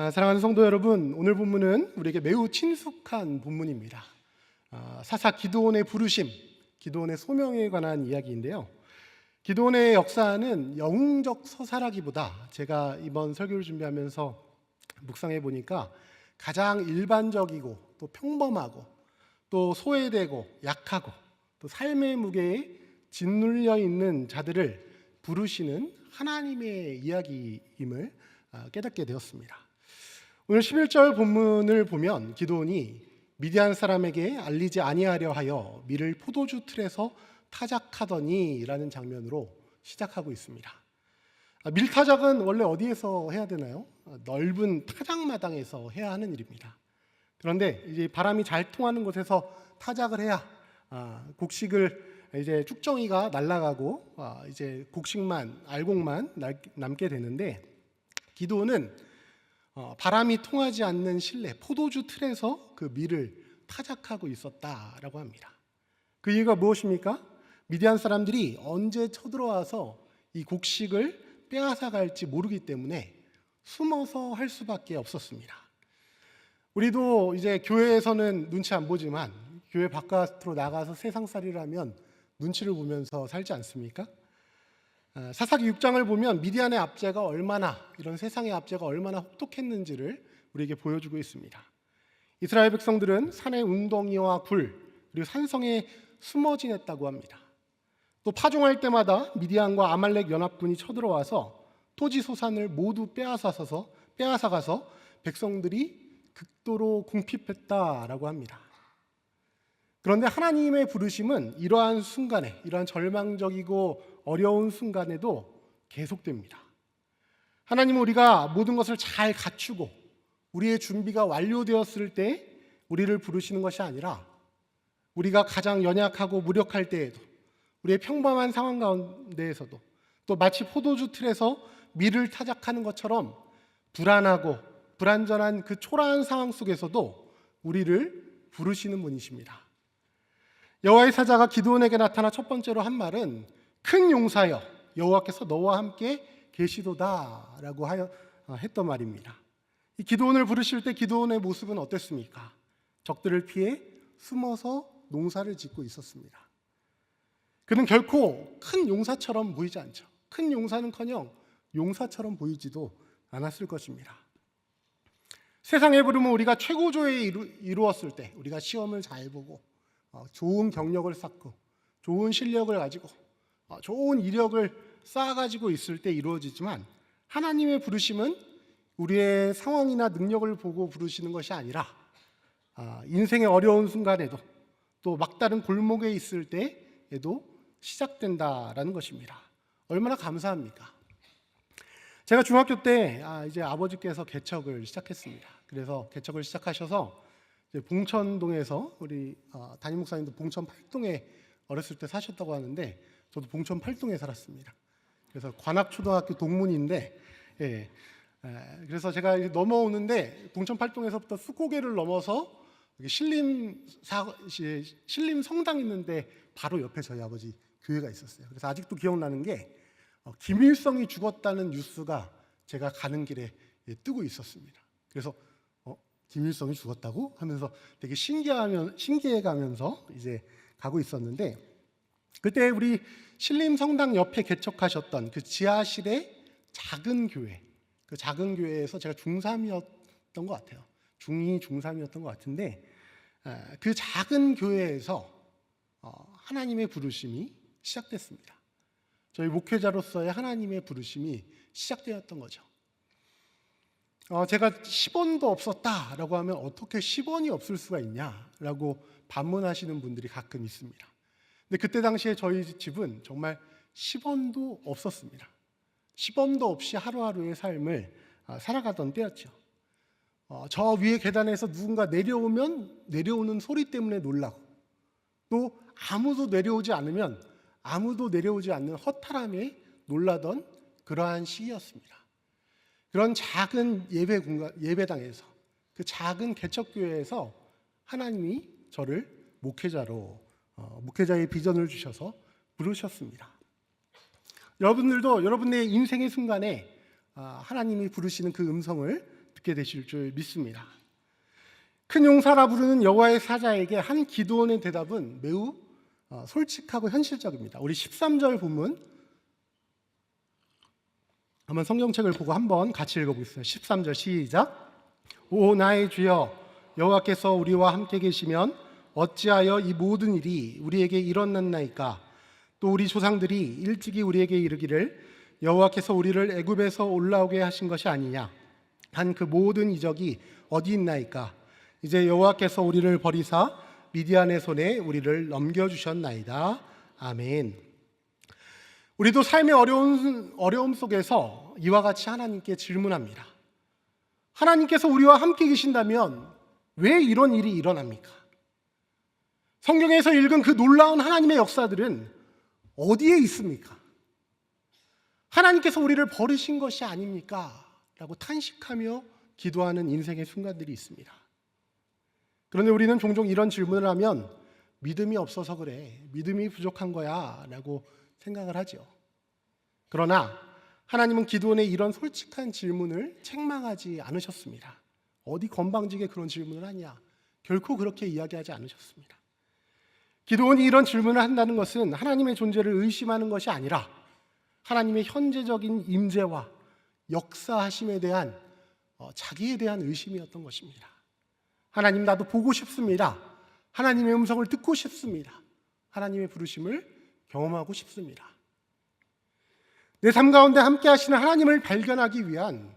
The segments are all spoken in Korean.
아, 사랑하는 성도 여러분, 오늘 본문은 우리에게 매우 친숙한 본문입니다. 아, 사사 기도원의 부르심, 기도원의 소명에 관한 이야기인데요. 기도원의 역사는 영웅적 서사라기보다 제가 이번 설교를 준비하면서 묵상해 보니까 가장 일반적이고 또 평범하고 또 소외되고 약하고 또 삶의 무게에 짓눌려 있는 자들을 부르시는 하나님의 이야기임을 아, 깨닫게 되었습니다. 오늘 11절 본문을 보면 기도원이 미디안 사람에게 알리지 아니하려 하여 밀을 포도주 틀에서 타작하더니라는 장면으로 시작하고 있습니다. 아, 밀타작은 원래 어디에서 해야 되나요? 아, 넓은 타작마당에서 해야 하는 일입니다. 그런데 이제 바람이 잘 통하는 곳에서 타작을 해야 아, 곡식을 이제 쭉정이가 날아가고 아, 이제 곡식만 알곡만 날- 남게 되는데 기도는 어, 바람이 통하지 않는 실내 포도주 틀에서 그 밀을 타작하고 있었다라고 합니다. 그 이유가 무엇입니까? 미디안 사람들이 언제 쳐들어와서 이 곡식을 빼앗아 갈지 모르기 때문에 숨어서 할 수밖에 없었습니다. 우리도 이제 교회에서는 눈치 안 보지만 교회 바깥으로 나가서 세상살이를 하면 눈치를 보면서 살지 않습니까? 아, 사사기 6장을 보면 미디안의 압제가 얼마나 이런 세상의 압제가 얼마나 혹독했는지를 우리에게 보여주고 있습니다. 이스라엘 백성들은 산의 웅덩이와 굴 그리고 산성에 숨어 지냈다고 합니다. 또 파종할 때마다 미디안과 아말렉 연합군이 쳐들어와서 토지 소산을 모두 빼앗아서 빼앗아 가서 백성들이 극도로 궁핍했다라고 합니다. 그런데 하나님의 부르심은 이러한 순간에, 이러한 절망적이고 어려운 순간에도 계속됩니다. 하나님은 우리가 모든 것을 잘 갖추고 우리의 준비가 완료되었을 때 우리를 부르시는 것이 아니라 우리가 가장 연약하고 무력할 때에도 우리의 평범한 상황 가운데에서도 또 마치 포도주 틀에서 밀을 타작하는 것처럼 불안하고 불안전한 그 초라한 상황 속에서도 우리를 부르시는 분이십니다. 여호와의 사자가 기드온에게 나타나 첫 번째로 한 말은 큰 용사여 여호와께서 너와 함께 계시도다라고 하여 어, 했던 말입니다. 이 기드온을 부르실 때 기드온의 모습은 어땠습니까? 적들을 피해 숨어서 농사를 짓고 있었습니다. 그는 결코 큰 용사처럼 보이지 않죠. 큰 용사는커녕 용사처럼 보이지도 않았을 것입니다. 세상에 부르면 우리가 최고조에 이루, 이루 었을 때 우리가 시험을 잘 보고 어, 좋은 경력을 쌓고 좋은 실력을 가지고 어, 좋은 이력을 쌓아가지고 있을 때 이루어지지만 하나님의 부르심은 우리의 상황이나 능력을 보고 부르시는 것이 아니라 아, 인생의 어려운 순간에도 또 막다른 골목에 있을 때에도 시작된다라는 것입니다. 얼마나 감사합니까? 제가 중학교 때 아, 이제 아버지께서 개척을 시작했습니다. 그래서 개척을 시작하셔서 봉천동에서 우리 어, 담임 목사님도 봉천 8동에 어렸을 때 사셨다고 하는데 저도 봉천 8동에 살았습니다. 그래서 관악초등학교 동문인데 예, 에, 그래서 제가 넘어오는데 봉천 8동에서부터 수고개를 넘어서 신림 사 시- 신림 성당 있는데 바로 옆에 저희 아버지 교회가 있었어요. 그래서 아직도 기억나는 게 어, 김일성이 죽었다는 뉴스가 제가 가는 길에 예, 뜨고 있었습니다. 그래서 어, 김일성이 죽었다고 하면서 되게 신기하면 신기해가면서 이제 가고 있었는데 그때 우리 신림 성당 옆에 개척하셨던 그 지하실의 작은 교회, 그 작은 교회에서 제가 중3이었던 것 같아요. 중2, 중3이었던 것 같은데 아, 그 작은 교회에서 어, 하나님의 부르심이 시작됐습니다. 저희 목회자로서의 하나님의 부르심이 시작되었던 거죠. 어, 제가 10원도 없었다라고 하면 어떻게 10원이 없을 수가 있냐라고 반문하시는 분들이 가끔 있습니다. 근데 그때 당시에 저희 집은 정말 10원도 없었습니다. 10원도 없이 하루하루의 삶을 아, 살아가던 때였죠. 어, 저 위에 계단에서 누군가 내려오면 내려오는 소리 때문에 놀라고 또 아무도 내려오지 않으면 아무도 내려오지 않는 허탈함에 놀라던 그러한 시기였습니다. 그런 작은 예배 공간 예배당에서 그 작은 개척교회에서 하나님이 저를 목회자로 어, 목회자의 비전을 주셔서 부르셨습니다. 여러분들도 여러분의 인생의 순간에 아, 하나님이 부르시는 그 음성을 듣게 되실 줄 믿습니다. 큰 용사라 부르는 여호와의 사자에게 한 기도원의 대답은 매우 어, 솔직하고 현실적입니다. 우리 13절 본문 한번 성경책을 보고 한번 같이 읽어보겠습니다. 13절 시작. 오 나의 주여 여호와께서 우리와 함께 계시면 어찌하여 이 모든 일이 우리에게 일어났나이까 또 우리 조상들이 일찍이 우리에게 이르기를 여호와께서 우리를 애굽에서 올라오게 하신 것이 아니냐 한 그 모든 이적이 어디 있나이까 이제 여호와께서 우리를 버리사 미디안의 손에 우리를 넘겨 주셨나이다 아멘. 우리도 삶의 어려운 어려움 속에서 이와 같이 하나님께 질문합니다. 하나님께서 우리와 함께 계신다면 왜 이런 일이 일어납니까? 성경에서 읽은 그 놀라운 하나님의 역사들은 어디에 있습니까? 하나님께서 우리를 버리신 것이 아닙니까? 라고 탄식하며 기도하는 인생의 순간들이 있습니다. 그런데 우리는 종종 이런 질문을 하면 믿음이 없어서 그래. 믿음이 부족한 거야. 라고 생각을 하죠. 그러나 하나님은 기도원의 이런 솔직한 질문을 책망하지 않으셨습니다. 어디 건방지게 그런 질문을 하냐? 결코 그렇게 이야기하지 않으셨습니다. 기도원이 이런 질문을 한다는 것은 하나님의 존재를 의심하는 것이 아니라 하나님의 현재적인 임재와 역사하심에 대한 어, 자기에 대한 의심이었던 것입니다. 하나님 나도 보고 싶습니다. 하나님의 음성을 듣고 싶습니다. 하나님의 부르심을 경험하고 싶습니다. 내 삶 가운데 함께 하시는 하나님을 발견하기 위한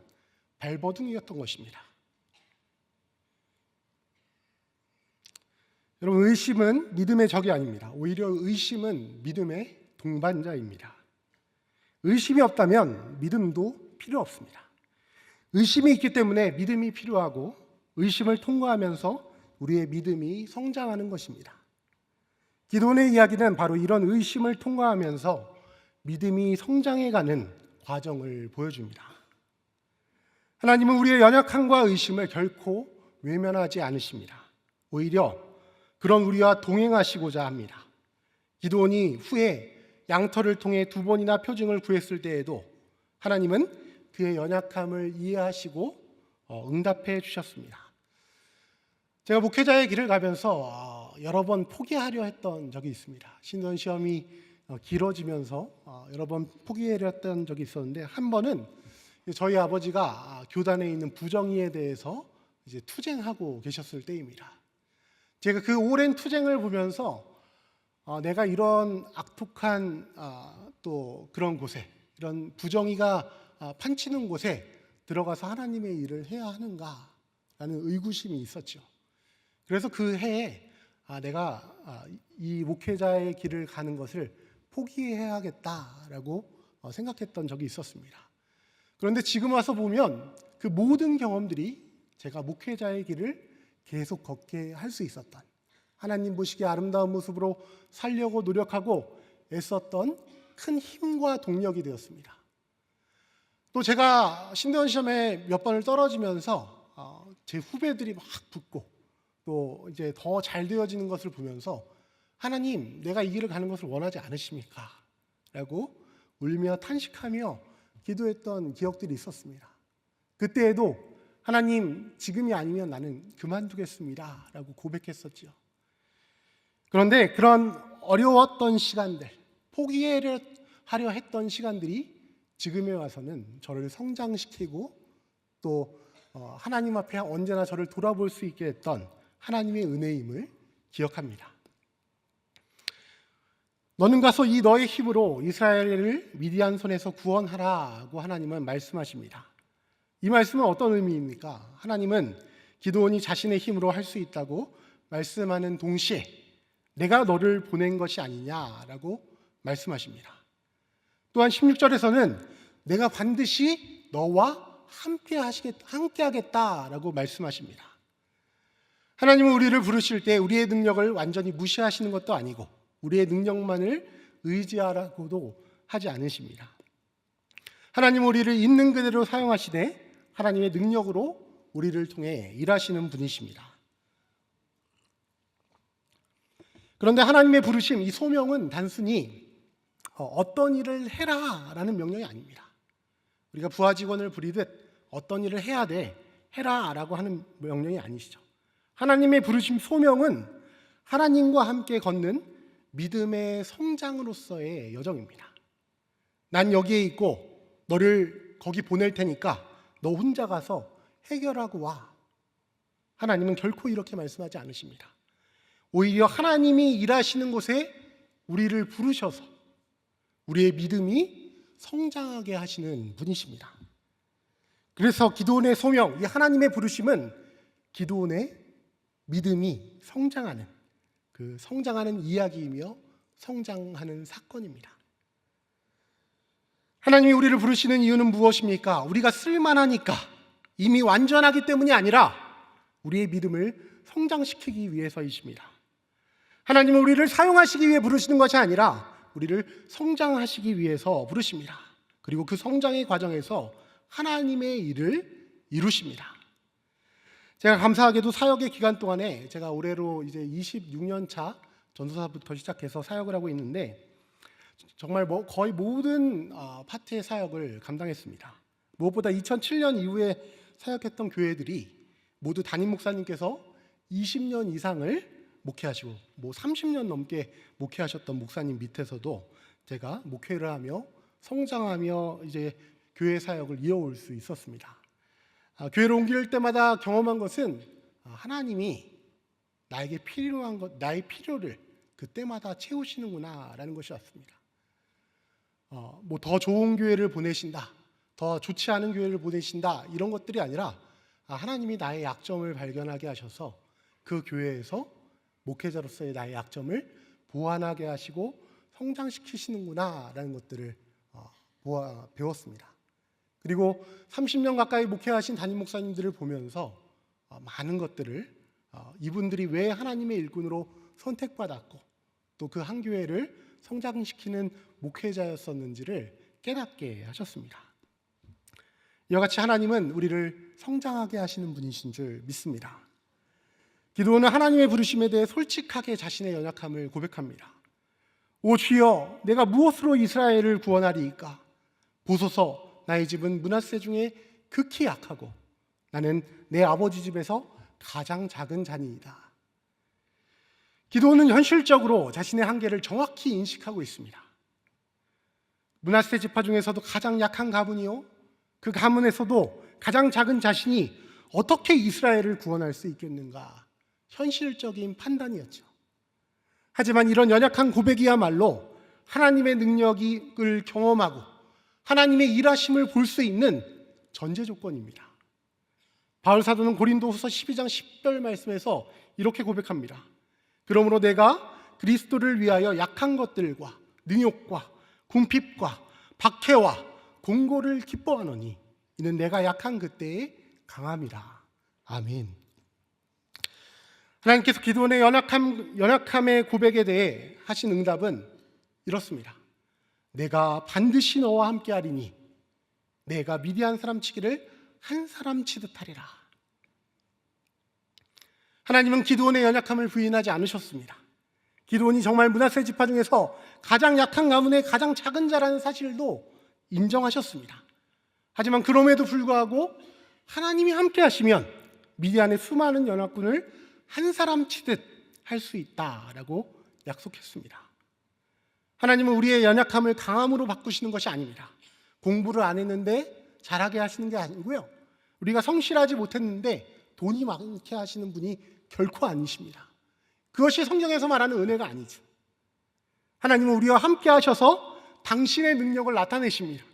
발버둥이었던 것입니다. 여러분 의심은 믿음의 적이 아닙니다. 오히려 의심은 믿음의 동반자입니다. 의심이 없다면 믿음도 필요 없습니다. 의심이 있기 때문에 믿음이 필요하고 의심을 통과하면서 우리의 믿음이 성장하는 것입니다. 기도원의 이야기는 바로 이런 의심을 통과하면서 믿음이 성장해가는 과정을 보여줍니다. 하나님은 우리의 연약함과 의심을 결코 외면하지 않으십니다. 오히려 그런 우리와 동행하시고자 합니다. 기도원이 후에 양털을 통해 두 번이나 표징을 구했을 때에도 하나님은 그의 연약함을 이해하시고 어, 응답해 주셨습니다. 제가 목회자의 길을 가면서 어, 여러 번 포기하려 했던 적이 있습니다. 신원 시험이 어, 길어지면서 여러 번 포기하려 했던 적이 있었는데 한 번은 저희 아버지가 아, 교단에 있는 부정의에 대해서 이제 투쟁하고 계셨을 때입니다. 제가 그 오랜 투쟁을 보면서 내가 이런 악독한 아, 또 그런 곳에 이런 부정의가 아, 판치는 곳에 들어가서 하나님의 일을 해야 하는가라는 의구심이 있었죠. 그래서 그 해에 아, 내가 아, 이 목회자의 길을 가는 것을 포기해야겠다라고 어, 생각했던 적이 있었습니다. 그런데 지금 와서 보면 그 모든 경험들이 제가 목회자의 길을 계속 걷게 할 수 있었던 하나님 보시기에 아름다운 모습으로 살려고 노력하고 애썼던 큰 힘과 동력이 되었습니다. 또 제가 신대원 시험에 몇 번을 떨어지면서 어, 제 후배들이 막 붙고 또 이제 더 잘 되어지는 것을 보면서 하나님, 내가 이 길을 가는 것을 원하지 않으십니까? 라고 울며 탄식하며 기도했던 기억들이 있었습니다. 그때에도 하나님, 지금이 아니면 나는 그만두겠습니다. 라고 고백했었지요. 그런데 그런 어려웠던 시간들, 포기하려 했던 시간들이 지금에 와서는 저를 성장시키고 또 어, 하나님 앞에 언제나 저를 돌아볼 수 있게 했던 하나님의 은혜임을 기억합니다. 너는 가서 이 너의 힘으로 이스라엘을 미디안 손에서 구원하라고 하나님은 말씀하십니다. 이 말씀은 어떤 의미입니까? 하나님은 기도원이 자신의 힘으로 할 수 있다고 말씀하는 동시에 내가 너를 보낸 것이 아니냐라고 말씀하십니다. 또한 16절에서는 내가 반드시 너와 함께 하시겠 함께 하겠다라고 말씀하십니다. 하나님은 우리를 부르실 때 우리의 능력을 완전히 무시하시는 것도 아니고 우리의 능력만을 의지하라고도 하지 않으십니다. 하나님 우리를 있는 그대로 사용하시되 하나님의 능력으로 우리를 통해 일하시는 분이십니다. 그런데 하나님의 부르심, 이 소명은 단순히 어, 어떤 일을 해라 라는 명령이 아닙니다. 우리가 부하 직원을 부리듯 어떤 일을 해야 돼 해라 라고 하는 명령이 아니시죠. 하나님의 부르심 소명은 하나님과 함께 걷는 믿음의 성장으로서의 여정입니다. 난 여기에 있고 너를 거기 보낼 테니까 너 혼자 가서 해결하고 와. 하나님은 결코 이렇게 말씀하지 않으십니다. 오히려 하나님이 일하시는 곳에 우리를 부르셔서 우리의 믿음이 성장하게 하시는 분이십니다. 그래서 기도원의 소명, 이 하나님의 부르심은 기도원의 믿음이 성장하는 그 성장하는 이야기이며 성장하는 사건입니다. 하나님이 우리를 부르시는 이유는 무엇입니까? 우리가 쓸만하니까 이미 완전하기 때문이 아니라 우리의 믿음을 성장시키기 위해서이십니다. 하나님은 우리를 사용하시기 위해 부르시는 것이 아니라 우리를 성장하시기 위해서 부르십니다. 그리고 그 성장의 과정에서 하나님의 일을 이루십니다. 제가 감사하게도 사역의 기간 동안에 제가 올해로 이제 26년 차 전도사부터 시작해서 사역을 하고 있는데 정말 뭐 거의 모든 어, 파트의 사역을 감당했습니다. 무엇보다 2007년 이후에 사역했던 교회들이 모두 담임 목사님께서 20년 이상을 목회하시고 뭐 30년 넘게 목회하셨던 목사님 밑에서도 제가 목회를 하며 성장하며 이제 교회 사역을 이어올 수 있었습니다. 아, 교회를 옮길 때마다 경험한 것은 아, 하나님이 나에게 필요한 것, 나의 필요를 그때마다 채우시는구나라는 것이었습니다. 어, 뭐 더 좋은 교회를 보내신다, 더 좋지 않은 교회를 보내신다 이런 것들이 아니라 아, 하나님이 나의 약점을 발견하게 하셔서 그 교회에서 목회자로서의 나의 약점을 보완하게 하시고 성장시키시는구나라는 것들을 어, 배웠습니다. 그리고 30년 가까이 목회하신 담임 목사님들을 보면서 어, 많은 것들을 어, 이분들이 왜 하나님의 일꾼으로 선택받았고 또 그 한 교회를 성장시키는 목회자였었는지를 깨닫게 하셨습니다. 이와 같이 하나님은 우리를 성장하게 하시는 분이신 줄 믿습니다. 기도는 하나님의 부르심에 대해 솔직하게 자신의 연약함을 고백합니다. 오 주여, 내가 무엇으로 이스라엘을 구원하리이까? 보소서, 나의 집은 문하세 중에 극히 약하고 나는 내 아버지 집에서 가장 작은 자니이다. 기도는 현실적으로 자신의 한계를 정확히 인식하고 있습니다. 문하세 지파 중에서도 가장 약한 가문이요. 그 가문에서도 가장 작은 자신이 어떻게 이스라엘을 구원할 수 있겠는가? 현실적인 판단이었죠. 하지만 이런 연약한 고백이야말로 하나님의 능력을 경험하고 하나님의 일하심을 볼 수 있는 전제 조건입니다. 바울 사도는 고린도 후서 12장 10절 말씀에서 이렇게 고백합니다. 그러므로 내가 그리스도를 위하여 약한 것들과 능욕과 궁핍과 박해와 공고를 기뻐하노니 이는 내가 약한 그때의 강함이라. 아멘. 하나님께서 기도원의 연약함, 연약함의 고백에 대해 하신 응답은 이렇습니다. 내가 반드시 너와 함께 하리니 내가 미디안 사람 치기를 한 사람 치듯 하리라. 하나님은 기도원의 연약함을 부인하지 않으셨습니다. 기도원이 정말 문하세 지파 중에서 가장 약한 가문의 가장 작은 자라는 사실도 인정하셨습니다. 하지만 그럼에도 불구하고 하나님이 함께 하시면 미디안의 수많은 연합군을 한 사람 치듯 할 수 있다라고 약속했습니다. 하나님은 우리의 연약함을 강함으로 바꾸시는 것이 아닙니다. 공부를 안 했는데 잘하게 하시는 게 아니고요. 우리가 성실하지 못했는데 돈이 많게 하시는 분이 결코 아니십니다. 그것이 성경에서 말하는 은혜가 아니죠. 하나님은 우리와 함께 하셔서 당신의 능력을 나타내십니다.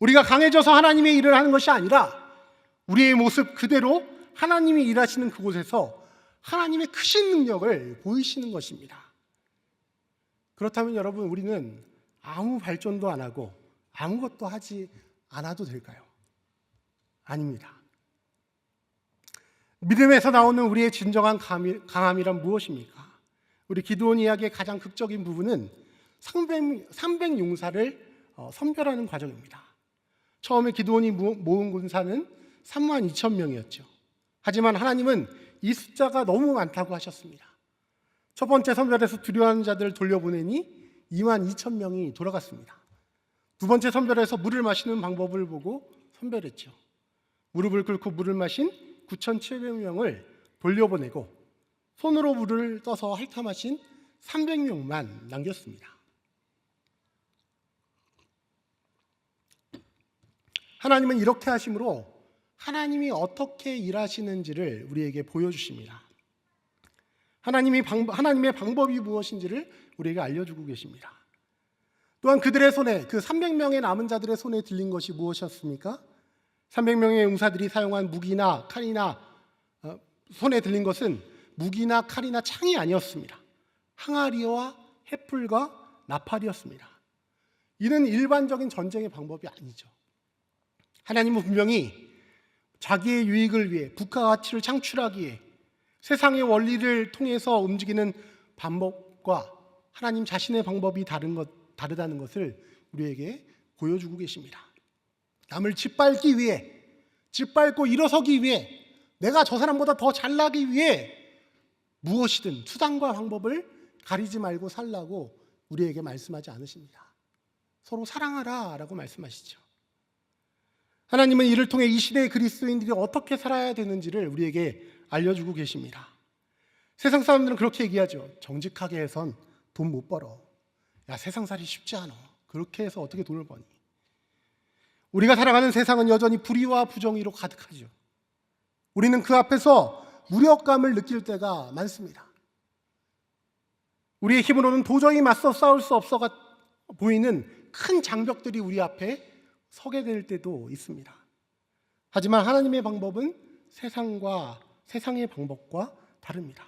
우리가 강해져서 하나님의 일을 하는 것이 아니라 우리의 모습 그대로 하나님이 일하시는 그곳에서 하나님의 크신 능력을 보이시는 것입니다. 그렇다면 여러분, 우리는 아무 발전도 안 하고 아무것도 하지 않아도 될까요? 아닙니다. 믿음에서 나오는 우리의 진정한 강함이란 무엇입니까? 우리 기도원 이야기의 가장 극적인 부분은 300, 300 용사를 어, 선별하는 과정입니다. 처음에 기도원이 모은 군사는 3만 2천 명이었죠. 하지만 하나님은 이 숫자가 너무 많다고 하셨습니다. 첫 번째 선별에서 두려워하는 자들을 돌려보내니 2만 2천 명이 돌아갔습니다. 두 번째 선별에서 물을 마시는 방법을 보고 선별했죠. 무릎을 꿇고 물을 마신 9,700명을 돌려보내고 손으로 물을 떠서 마신 300명만 남겼습니다. 하나님은 이렇게 하심으로 하나님이 어떻게 일하시는지를 우리에게 보여주십니다. 하나님이 방, 하나님의 방법이 무엇인지를 우리에게 알려주고 계십니다. 또한 그들의 손에 그 300명의 남은 자들의 손에 들린 것이 무엇이었습니까? 300명의 용사들이 사용한 무기나 칼이나 어, 손에 들린 것은 무기나 칼이나 창이 아니었습니다. 항아리와 횃불과 나팔이었습니다. 이는 일반적인 전쟁의 방법이 아니죠. 하나님은 분명히 자기의 유익을 위해 국가 가치를 창출하기 위해 세상의 원리를 통해서 움직이는 방법과 하나님 자신의 방법이 다른 것, 다르다는 것을 우리에게 보여주고 계십니다. 남을 짓밟기 위해, 짓밟고 일어서기 위해, 내가 저 사람보다 더 잘나기 위해 무엇이든 수단과 방법을 가리지 말고 살라고 우리에게 말씀하지 않으십니다. 서로 사랑하라 라고 말씀하시죠. 하나님은 이를 통해 이 시대의 그리스도인들이 어떻게 살아야 되는지를 우리에게 알려주고 계십니다. 세상 사람들은 그렇게 얘기하죠. 정직하게 해선 돈 못 벌어. 야, 세상 살이 쉽지 않아. 그렇게 해서 어떻게 돈을 버니? 우리가 살아가는 세상은 여전히 불의와 부정의로 가득하죠. 우리는 그 앞에서 무력감을 느낄 때가 많습니다. 우리의 힘으로는 도저히 맞서 싸울 수 없어 보이는 큰 장벽들이 우리 앞에 서게 될 때도 있습니다. 하지만 하나님의 방법은 세상과 세상의 방법과 다릅니다.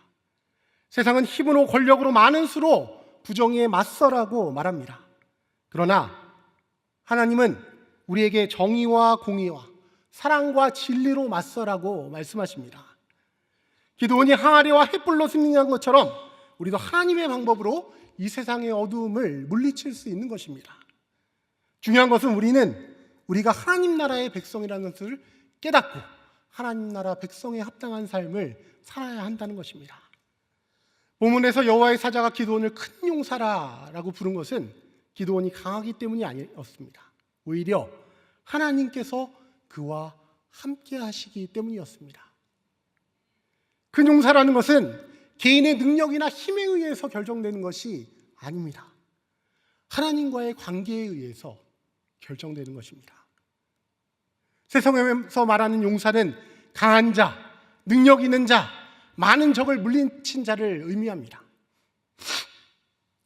세상은 힘으로 권력으로 많은 수로 부정의에 맞서라고 말합니다. 그러나 하나님은 우리에게 정의와 공의와 사랑과 진리로 맞서라고 말씀하십니다. 기도원이 항아리와 횃불로 승리한 것처럼 우리도 하나님의 방법으로 이 세상의 어두움을 물리칠 수 있는 것입니다. 중요한 것은 우리는 우리가 하나님 나라의 백성이라는 것을 깨닫고 하나님 나라 백성에 합당한 삶을 살아야 한다는 것입니다. 본문에서 여호와의 사자가 기도원을 큰 용사라라고 부른 것은 기도원이 강하기 때문이 아니었습니다. 오히려 하나님께서 그와 함께 하시기 때문이었습니다. 큰 용사라는 것은 개인의 능력이나 힘에 의해서 결정되는 것이 아닙니다. 하나님과의 관계에 의해서 결정되는 것입니다. 세상에서 말하는 용사는 강한 자, 능력 있는 자, 많은 적을 물리친 자를 의미합니다.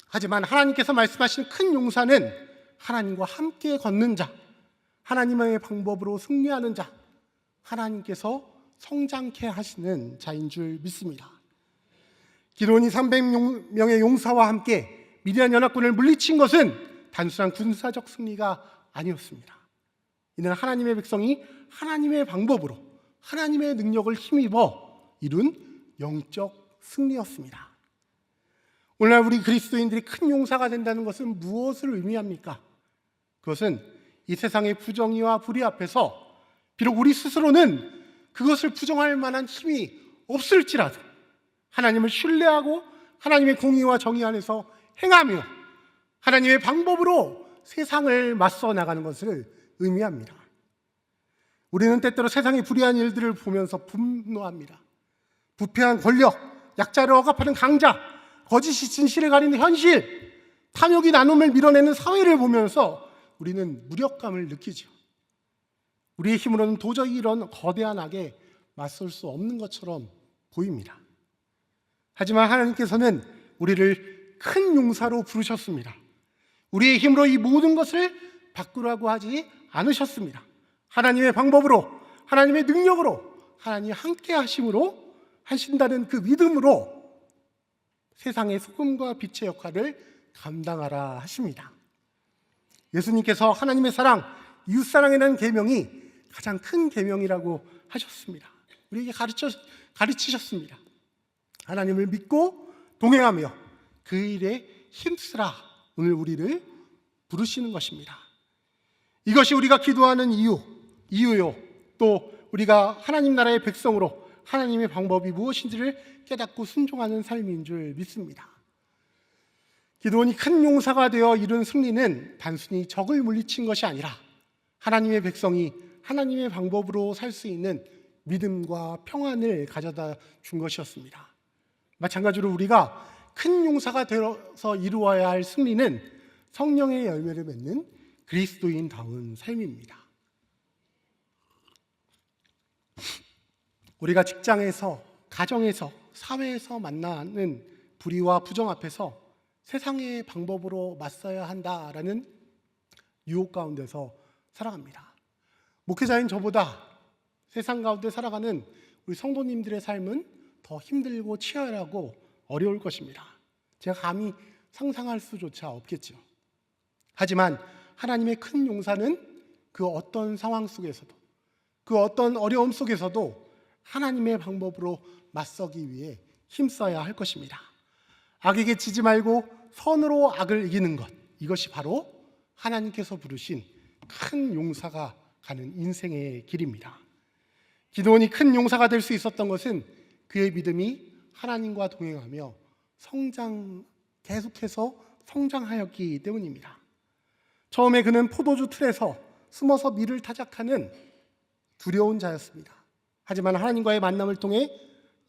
하지만 하나님께서 말씀하신 큰 용사는 하나님과 함께 걷는 자, 하나님의 방법으로 승리하는 자, 하나님께서 성장케 하시는 자인 줄 믿습니다. 기도원이 300명의 용사와 함께 미디안 연합군을 물리친 것은 단순한 군사적 승리가 아니었습니다. 이는 하나님의 백성이 하나님의 방법으로 하나님의 능력을 힘입어 이룬 영적 승리였습니다. 오늘날 우리 그리스도인들이 큰 용사가 된다는 것은 무엇을 의미합니까? 그것은 이 세상의 부정의와 불의 앞에서 비록 우리 스스로는 그것을 부정할 만한 힘이 없을지라도 하나님을 신뢰하고 하나님의 공의와 정의 안에서 행하며 하나님의 방법으로 세상을 맞서 나가는 것을 의미합니다. 우리는 때때로 세상의 불의한 일들을 보면서 분노합니다. 부패한 권력, 약자를 억압하는 강자, 거짓이 진실을 가리는 현실, 탐욕이 나눔을 밀어내는 사회를 보면서 우리는 무력감을 느끼죠. 우리의 힘으로는 도저히 이런 거대한 악에 맞설 수 없는 것처럼 보입니다. 하지만 하나님께서는 우리를 큰 용사로 부르셨습니다. 우리의 힘으로 이 모든 것을 바꾸라고 하지 않으셨습니다. 하나님의 방법으로, 하나님의 능력으로, 하나님 함께 하심으로 하신다는 그 믿음으로 세상의 소금과 빛의 역할을 감당하라 하십니다. 예수님께서 하나님의 사랑, 이웃 사랑이라는 계명이 가장 큰 계명이라고 하셨습니다. 우리에게 가르쳐 가르치셨습니다. 하나님을 믿고 동행하며 그 일에 힘쓰라 오늘 우리를 부르시는 것입니다. 이것이 우리가 기도하는 이유, 이유요. 또 우리가 하나님 나라의 백성으로 하나님의 방법이 무엇인지를 깨닫고 순종하는 삶인 줄 믿습니다. 기도원이 큰 용사가 되어 이룬 승리는 단순히 적을 물리친 것이 아니라 하나님의 백성이 하나님의 방법으로 살 수 있는 믿음과 평안을 가져다 준 것이었습니다. 마찬가지로 우리가 큰 용사가 되어서 이루어야 할 승리는 성령의 열매를 맺는 그리스도인다운 삶입니다. 우리가 직장에서, 가정에서, 사회에서 만나는 불의와 부정 앞에서 세상의 방법으로 맞서야 한다라는 유혹 가운데서 살아갑니다. 목회자인 저보다 세상 가운데 살아가는 우리 성도님들의 삶은 더 힘들고 치열하고 어려울 것입니다. 제가 감히 상상할 수조차 없겠죠. 하지만 하나님의 큰 용사는 그 어떤 상황 속에서도 그 어떤 어려움 속에서도 하나님의 방법으로 맞서기 위해 힘써야 할 것입니다. 악에게 지지 말고 선으로 악을 이기는 것. 이것이 바로 하나님께서 부르신 큰 용사가 가는 인생의 길입니다. 기도원이 큰 용사가 될 수 있었던 것은 그의 믿음이 하나님과 동행하며 성장 계속해서 성장하였기 때문입니다. 처음에 그는 포도주 틀에서 숨어서 밀을 타작하는 두려운 자였습니다. 하지만 하나님과의 만남을 통해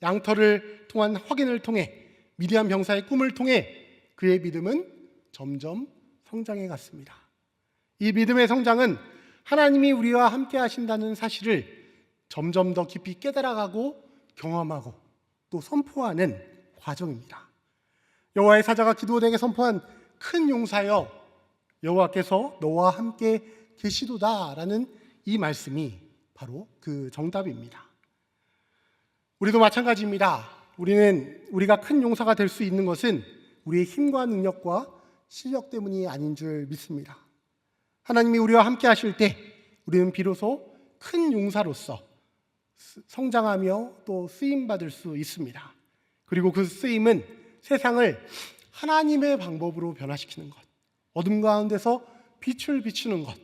양털을 통한 확인을 통해 미디안 병사의 꿈을 통해 그의 믿음은 점점 성장해 갔습니다. 이 믿음의 성장은 하나님이 우리와 함께 하신다는 사실을 점점 더 깊이 깨달아가고 경험하고 또 선포하는 과정입니다. 여호와의 사자가 기도원에게 선포한 큰 용사여 여호와께서 너와 함께 계시도다라는 이 말씀이 바로 그 정답입니다. 우리도 마찬가지입니다. 우리는 우리가 큰 용사가 될 수 있는 것은 우리의 힘과 능력과 실력 때문이 아닌 줄 믿습니다. 하나님이 우리와 함께 하실 때 우리는 비로소 큰 용사로서 성장하며 또 쓰임 받을 수 있습니다. 그리고 그 쓰임은 세상을 하나님의 방법으로 변화시키는 것, 어둠 가운데서 빛을 비추는 것,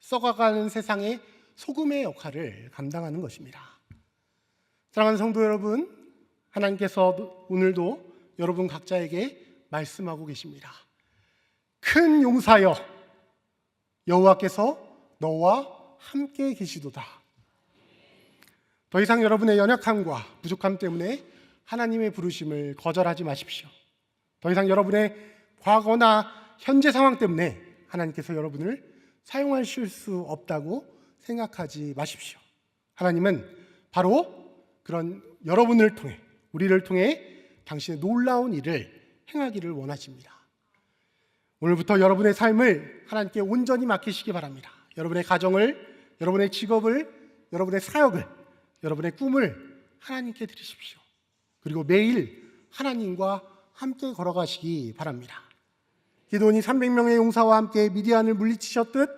썩어가는 세상의 소금의 역할을 감당하는 것입니다. 사랑하는 성도 여러분, 하나님께서 오늘도 여러분 각자에게 말씀하고 계십니다. 큰 용사여, 여호와께서 너와 함께 계시도다. 더 이상 여러분의 연약함과 부족함 때문에 하나님의 부르심을 거절하지 마십시오. 더 이상 여러분의 과거나 현재 상황 때문에 하나님께서 여러분을 사용하실 수 없다고 생각하지 마십시오. 하나님은 바로 그런 여러분을 통해 우리를 통해 당신의 놀라운 일을 행하기를 원하십니다. 오늘부터 여러분의 삶을 하나님께 온전히 맡기시기 바랍니다. 여러분의 가정을, 여러분의 직업을, 여러분의 사역을, 여러분의 꿈을 하나님께 드리십시오. 그리고 매일 하나님과 함께 걸어가시기 바랍니다. 기도원이 300명의 용사와 함께 미디안을 물리치셨듯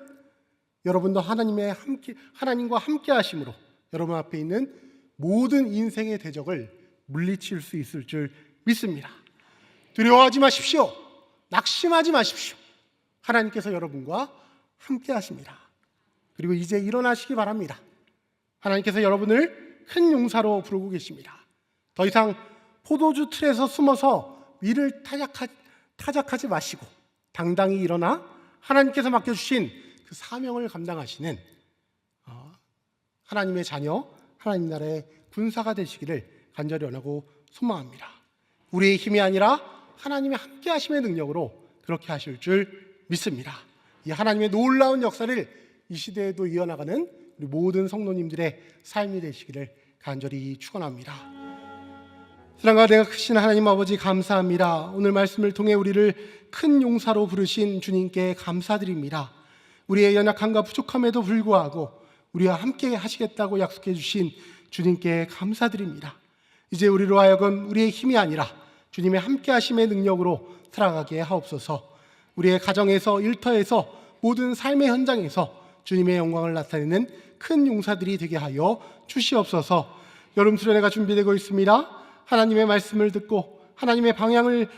여러분도 하나님의 함께 하나님과 함께 하심으로 여러분 앞에 있는 모든 인생의 대적을 물리칠 수 있을 줄 믿습니다. 두려워하지 마십시오. 낙심하지 마십시오. 하나님께서 여러분과 함께 하십니다. 그리고 이제 일어나시기 바랍니다. 하나님께서 여러분을 큰 용사로 부르고 계십니다. 더 이상 포도주 틀에서 숨어서 위를 타작하, 타작하지 마시고 당당히 일어나 하나님께서 맡겨주신 그 사명을 감당하시는 어, 하나님의 자녀, 하나님 나라의 군사가 되시기를 간절히 원하고 소망합니다. 우리의 힘이 아니라 하나님의 함께 하심의 능력으로 그렇게 하실 줄 믿습니다. 이 하나님의 놀라운 역사를 이 시대에도 이어나가는 우리 모든 성도님들의 삶이 되시기를 간절히 축원합니다. 사랑과 내가 크신 하나님 아버지 감사합니다. 오늘 말씀을 통해 우리를 큰 용사로 부르신 주님께 감사드립니다. 우리의 연약함과 부족함에도 불구하고 우리와 함께 하시겠다고 약속해 주신 주님께 감사드립니다. 이제 우리로 하여금 우리의 힘이 아니라 주님의 함께 하심의 능력으로 살아가게 하옵소서. 우리의 가정에서 일터에서 모든 삶의 현장에서 주님의 영광을 나타내는 큰 용사들이 되게 하여 주시옵소서. 여름 수련회가 준비되고 있습니다. 하나님의 말씀을 듣고 하나님의 방향을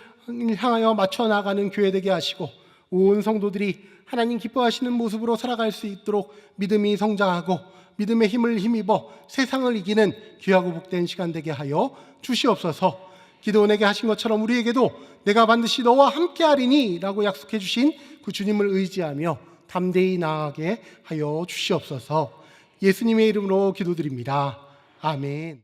향하여 맞춰 나가는 교회 되게 하시고 온 성도들이 하나님 기뻐하시는 모습으로 살아갈 수 있도록 믿음이 성장하고 믿음의 힘을 힘입어 세상을 이기는 귀하고 복된 시간 되게 하여 주시옵소서. 기도원에게 하신 것처럼 우리에게도 내가 반드시 너와 함께 하리니 라고 약속해 주신 그 주님을 의지하며 담대히 나아가게 하여 주시옵소서. 예수님의 이름으로 기도드립니다. 아멘.